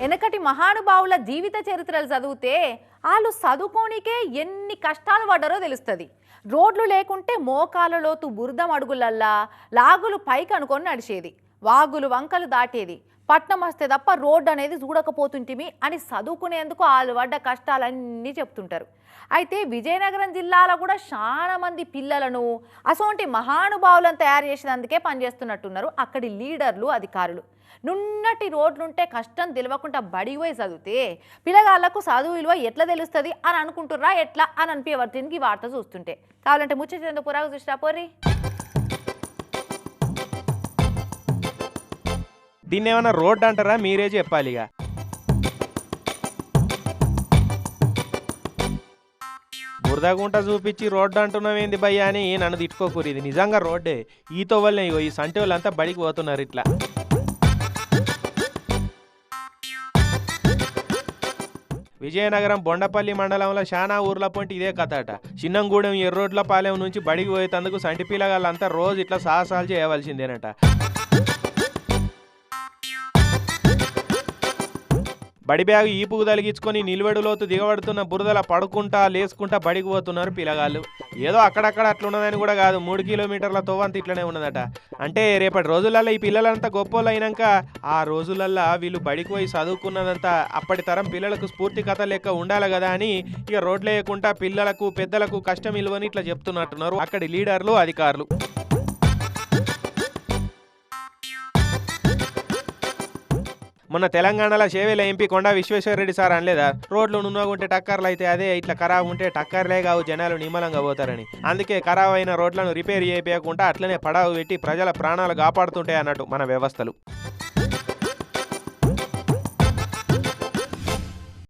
వెనకటి మహానుభావుల జీవిత చరిత్రలు చదివితే వాళ్ళు చదువుకోనికే ఎన్ని కష్టాలు పడ్డారో తెలుస్తుంది. రోడ్లు లేకుంటే మోకాలలోతు బురదం అడుగులల్లా లాగులు పైకి అనుకొని నడిచేది. వాగులు వంకలు దాటేది. పట్నం వస్తే తప్ప రోడ్డు అనేది చూడకపోతుంటిమి అని చదువుకునేందుకు వాళ్ళు పడ్డ కష్టాలన్నీ చెప్తుంటారు. అయితే విజయనగరం జిల్లాలో కూడా చాలా మంది పిల్లలను అసోంటి మహానుభావులను తయారు చేసినందుకే పనిచేస్తున్నట్టున్నారు అక్కడి లీడర్లు అధికారులు. నున్నటి రోడ్లుంటే కష్టం తెలియకుండా బడికి పోయి చదివితే పిల్లగాళ్ళకు చదువు విలువ ఎట్లా తెలుస్తుంది అని అనుకుంటుర్రా ఎట్లా అని అనిపించబడుతుంది వార్త చూస్తుంటే. కావాలంటే ముచ్చట పురాగు చూసిరా పోరీ దీన్ని ఏమైనా రోడ్డు అంటారా? మీరే చెప్పాలి ఇక. బురదగుంట చూపించి రోడ్డు అంటున్నాం ఏంది భయ్యా అని నన్ను తిట్టుకోకూరి. ఇది నిజంగా రోడ్డే. ఈతో వల్లనే ఇగో ఈ సంటి వాళ్ళంతా బడికి పోతున్నారు ఇట్లా. విజయనగరం బొండపల్లి మండలంలో శానా ఊర్ల పొంటి ఇదే కథట. చిన్నంగూడెం ఎర్రోడ్ల పాలెం నుంచి బడికి పోయేందుకు సంటి పిల్లగాళ్ళంతా రోజు ఇట్లా సాహసాలు చేయవలసిందేనట. బడి బ్యాగ్ ఈపుకు తలిగించుకొని నిలువెడులోతు దిగబడుతున్న బురదల పడుకుంటా లేసుకుంటా బడికి పోతున్నారు పిల్లగాళ్ళు. ఏదో అక్కడక్కడ అట్లున్నదని కూడా కాదు మూడు కిలోమీటర్ల తోవంత ఇట్లనే ఉన్నదట. అంటే రేపటి రోజులల్లో ఈ పిల్లలంతా గొప్పోళ్ళు అయినాక ఆ రోజులల్లో వీళ్ళు బడికి పోయి చదువుకున్నదంతా అప్పటి తరం పిల్లలకు స్ఫూర్తి కథ లెక్క ఉండాలి కదా అని ఇక రోడ్లు వేయకుండా పిల్లలకు పెద్దలకు కష్టం ఇల్వని ఇట్లా చెప్తున్నట్టున్నారు. అక్కడి లీడర్లు అధికారులు. మొన్న తెలంగాణలో చేవేల ఎంపీ కొండా విశ్వేశ్వరరెడ్డి సార్ అనలేదా? రోడ్లు నున్నగుంటే టక్కర్లు అయితే అదే ఇట్లా ఖరాబ్ ఉంటే టక్కర్లే కావు జనాలు నిమ్మలంగా పోతారని. అందుకే ఖరాబ్ అయిన రోడ్లను రిపేర్ చేయకుండా అట్లనే పడావు పెట్టి ప్రజల ప్రాణాలు కాపాడుతుంటాయి అన్నట్టు మన వ్యవస్థలు.